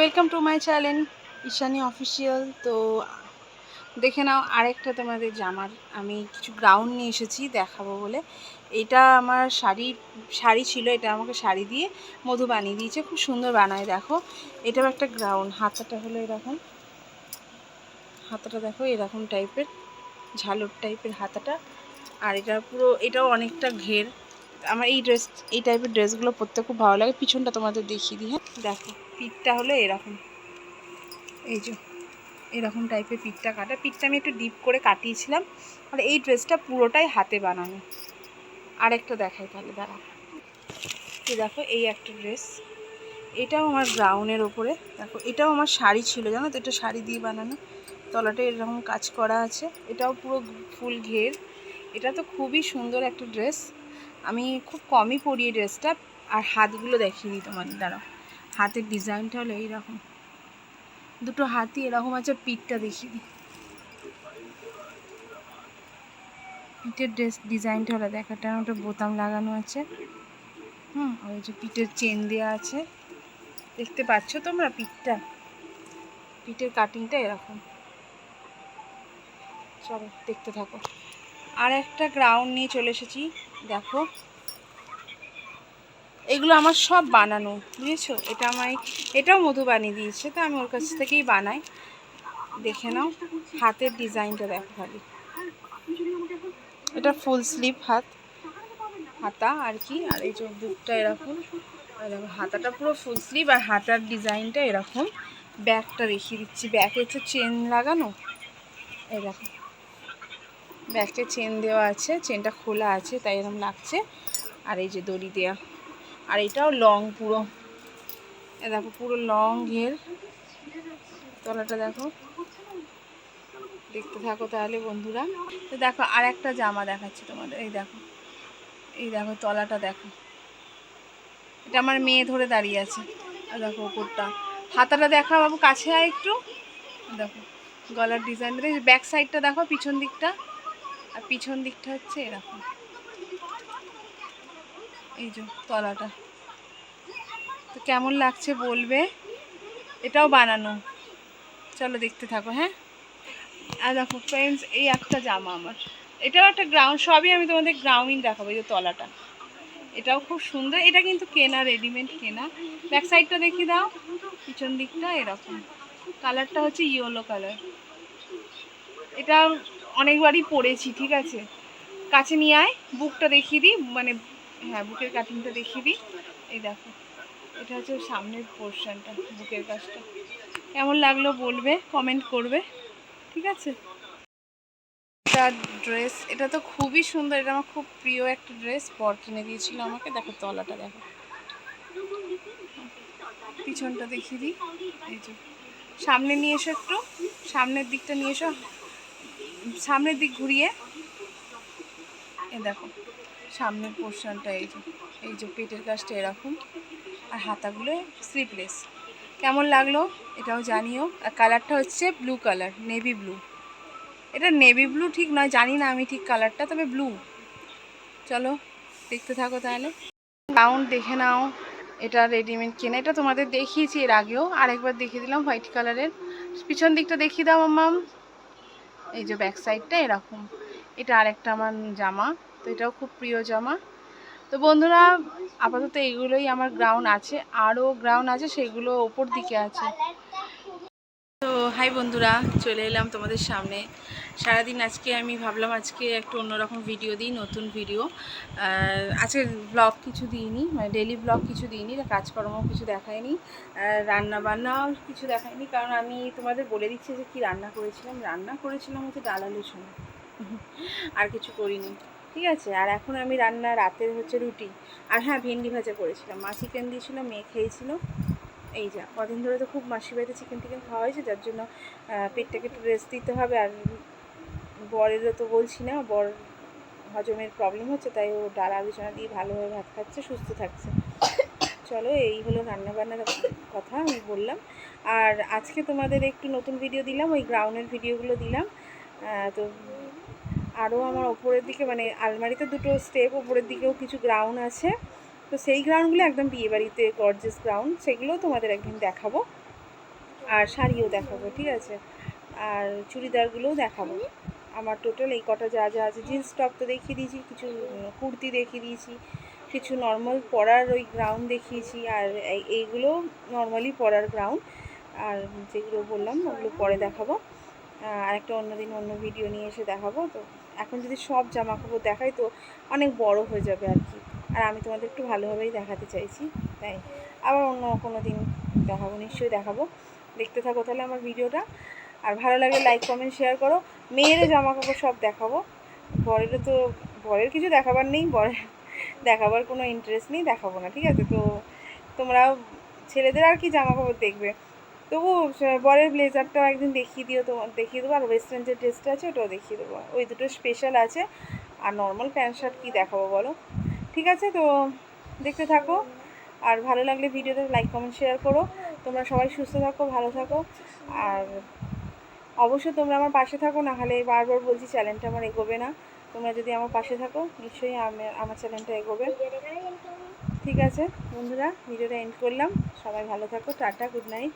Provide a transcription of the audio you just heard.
Welcome to my channel Ishani official তো দেখে নাও আরেকটা তোমাদের জামার। আমি কিছু গ্রাউন্ড নিয়ে এসেছি, দেখাবো বলে। এটা আমার শাড়ি শাড়ি ছিল, এটা আমাকে শাড়ি দিয়ে মধু বানিয়ে দিয়েছে। খুব সুন্দর বানায়, দেখো। এটাও একটা গ্রাউন্ড হাতাটা হলো এরকম। হাতাটা দেখো, এরকম টাইপের ঝালর টাইপের হাতাটা। আর এটা পুরো, এটাও অনেকটা ঘের। আমার এই ড্রেস এই টাইপের ড্রেসগুলো পরতে খুব ভালো লাগে। পিছনটা তোমাদের দেখিয়ে দিই হ্যাঁ? দেখো, পিঠটা হলো এরকম। এই যে, এরকম টাইপের পিঠটা কাটা। পিঠটা আমি একটু ডিপ করে কাটিয়েছিলাম। আর এই ড্রেসটা পুরোটাই হাতে বানানো। আরেকটা দেখাই তাহলে, দাঁড়া। এই দেখো, এই একটা ড্রেস এটাও আমার গ্রাউনের ওপরে। দেখো, এটাও আমার শাড়ি ছিল, জানো তো? এটা শাড়ি দিয়ে বানানো। তলাটা এরকম কাজ করা আছে। এটাও পুরো ফুল ঘের। এটা তো খুবই সুন্দর একটা ড্রেস আমি খুব কমই পরি এই ড্রেসটা আর হাতগুলো দেখিয়ে দিই তোমাদের দ্বারা হাতের ডিজাইনটা হলো এইরকম। দুটো হাতই এরকম আছে, পিঠটা দেখিয়ে দিই পিঠের ড্রেস ডিজাইনটা হলো দেখাটা ওটা বোতাম লাগানো আছে। হুম ওই যে পিঠের চেন দেওয়া আছে। দেখতে পাচ্ছ তোমরা পিঠটা? পিঠের কাটিংটা এরকম। চলো, দেখতে থাকো। আর একটা গ্রাউন্ড নিয়ে চলে এসেছি। দেখো। এগুলো আমার সব বানানো, বুঝেছ? এটা আমায়, এটাও মধু বানিয়ে দিয়েছে, তো আমি ওর কাছ থেকেই বানাই। দেখে নাও, হাতের ডিজাইনটা দেখো খালি। এটা ফুল স্লিভ হাত, হাতা আর কি, আর এই যে বুকটা এরকম। আর হাতাটা পুরো ফুল স্লিভ আর হাতার ডিজাইনটা এরকম। ব্যাগটা দেখিয়ে দিচ্ছি, ব্যাগে হচ্ছে চেন লাগানো। এরকম ব্যাগটা চেন দেওয়া আছে, চেনটা খোলা আছে, তাই এরকম লাগছে। আর এই যে দড়ি দেওয়া আর এটাও লং পুরো। দেখো, পুরো লং ঘের। তলাটা দেখো। দেখতে থাকো তাহলে বন্ধুরা। তো দেখো আর একটা জামা দেখাচ্ছি তোমাদের। এই দেখো। এই দেখো, তলাটা দেখো। এটা আমার মেয়ে ধরে দাঁড়িয়ে আছে। আর দেখো ওপরটা। হাতাটা দেখা বাবু, কাছে আয় একটু। দেখো, গলার ডিজাইন ব্যাক সাইডটা দেখো, পিছন দিকটা। আর পিছন দিকটা হচ্ছে এরকম। এই যে তলাটা। তো কেমন লাগছে বলবে? এটাও বানানো। চলো দেখতে থাকো হ্যাঁ? আর দেখো ফ্রেন্ডস এই একটা জামা আমার। এটাও একটা গ্রাউন্ড সবই আমি তোমাদের গ্রাউন্ড দেখাবো এই যে তলাটা। এটাও খুব সুন্দর। এটা কিন্তু কেনা রেডিমেড কেনা। ব্যাক সাইডটা দেখি দাও। পিছন দিকটা এরকম। কালারটা হচ্ছে ইয়েলো কালার এটা অনেকবারই পরেছি ঠিক আছে? কাছে নিয়ে আয়, বুকটা দেখিয়ে দিই মানে হ্যাঁ বুকের কাটিংটা দেখিয়ে দিই। এই দেখো, এটা হচ্ছে সামনের পোর্শনটা বুকের কাজটা। কেমন লাগল বলবে কমেন্ট করবে, ঠিক আছে? এটা ড্রেস এটা তো খুবই সুন্দর, এটা আমার খুব প্রিয় একটা ড্রেস পর কিনে দিয়েছিল আমাকে, দেখো তলাটা দেখো। পিছনটা দেখিয়ে দিই, এই যে। সামনে নিয়ে এসো একটু, সামনের দিকটা নিয়ে এসো। সামনের দিক ঘুরিয়ে, এ দেখো, সামনের পোর্শনটা এই যে এই যে পেটের কাজটা এরকম, আর হাতাগুলো স্লিপলেস কেমন লাগল এটাও জানিও। আর কালারটা হচ্ছে ব্লু কালার নেভি ব্লু এটা নেভি ব্লু ঠিক নয়, জানি না আমি ঠিক কালারটা তবে ব্লু চলো, দেখতে থাকো তাহলে। রাউন্ড দেখে নাও, এটা রেডিমেড কেনা। এটা তোমাদের দেখিয়েছি এর আগেও, আরেকবার দেখিয়ে দিলাম হোয়াইট কালারের পিছন দিকটা দেখিয়ে দাও মাম এই যে ব্যাক সাইডটা এরকম। এটা আরেকটা আমার জামা, তো এটাও খুব প্রিয় জামা। তো বন্ধুরা, আপাতত এইগুলোই আমার গ্রাউন্ড আছে। আরও গ্রাউন্ড আছে, সেগুলো ওপর দিকে আছে। তো হাই বন্ধুরা, চলে এলাম তোমাদের সামনে। সারাদিন আজকে আমি ভাবলাম আজকে একটু অন্যরকম ভিডিও দিই, নতুন ভিডিও আজকে ব্লগ কিছু দিইনি মানে ডেলি ব্লগ কিছু দিইনি কাজকর্ম কিছু দেখায়নি রান্না বান্নাও কিছু দেখায়নি কারণ আমি তোমাদের বলে দিচ্ছি যে কী রান্না করেছিলাম। রান্না করেছিলাম হচ্ছে ডাল আলু ছোনা আর কিছু করিনি। ঠিক আছে? আর এখন আমি রান্না রাতের হচ্ছে রুটি। আর হ্যাঁ ভেন্ডি ভাজা করেছিলাম। মা চিকেন দিয়েছিল, মেয়ে খেয়েছিল। এই যা, কদিন ধরে তো খুব মাসি বাড়িতে চিকেন টিকেন খাওয়া হয়েছে, যার জন্য পেটটাকে একটু রেস্ট দিতে হবে আর বরেরও তো বলছি না, বর হজমের প্রবলেম হচ্ছে, তাই ও ডাল আলোচনা দিয়ে ভালোভাবে ভাত খাচ্ছে, সুস্থ থাকছে। চলো, এই হলো রান্নাবান্নার কথা, আমি বললাম। আর আজকে তোমাদের একটু নতুন ভিডিও দিলাম, ওই গ্রাউন্ডের ভিডিওগুলো দিলাম। তো আরও আমার ওপরের দিকে মানে আলমারিতে দুটো স্টেপ ওপরের দিকেও কিছু গ্রাউন্ড আছে। তো সেই গ্রাউন্ডগুলো একদম বিয়েবাড়িতে গর্জেস গ্রাউন্ড সেগুলোও তোমাদের একদিন দেখাবো। আর শাড়িও দেখাবো, ঠিক আছে? আর চুড়িদারগুলোও দেখাবো। আমার টোটাল এই কটা যা যা আছে জিন্স টপ তো দেখিয়ে দিয়েছি, কিছু কুর্তি দেখিয়ে দিয়েছি, কিছু নর্মাল পরার ওই গ্রাউন্ড দেখিয়েছি, আর এই- এইগুলো নর্মালি পরার গ্রাউন্ড আর যেগুলো বললাম ওগুলো পরে দেখাবো। আর একটা অন্যদিন অন্য ভিডিও নিয়ে এসে দেখাবো। তো এখন যদি সব জামা কাপড় দেখাই তো অনেক বড় হয়ে যাবে আর কি। আর আমি তোমাদের একটু ভালোভাবেই দেখাতে চাইছি, তাই। আবার অন্য কোনো দিন দেখাবো, নিশ্চয়ই দেখাবো। দেখতে থাকো তাহলে আমার ভিডিওটা আর ভালো লাগলে লাইক কমেন্ট শেয়ার করো। মেয়েরও জামা কাপড় সব দেখাবো। বরেরও তো বরের কিছু দেখাবার নেই, বরের দেখাবার কোনো ইন্টারেস্ট নেই, দেখাবো না, ঠিক আছে? তো তোমরা ছেলেদের আর কি জামা কাপড় দেখবে? তবু বরের ব্লেজারটাও একদিন দেখিয়ে দিও তো দেখিয়ে দেবো। আর ওয়েস্টার্ন যে ড্রেসটা আছে, ওটাও দেখিয়ে দেবো। ওই দুটো স্পেশাল আছে। আর নর্মাল প্যান্ট শার্ট কী দেখাবো বলো? ঠিক আছে? তো দেখতে থাকো। আর ভালো লাগলে ভিডিওটা লাইক কমেন্ট শেয়ার করো। তোমরা সবাই সুস্থ থাকো, ভালো থাকো। আর অবশ্যই তোমরা আমার পাশে থাকো না হলে বারবার বলছি চ্যানেলটা আমার এগোবে না। তোমরা যদি আমার পাশে থাকো, নিশ্চয়ই আমি, আমার চ্যানেলটা এগোবে। ঠিক আছে বন্ধুরা, ভিডিওটা এন্ড করলাম। সবাই ভালো থাকো, টাটা গুড নাইট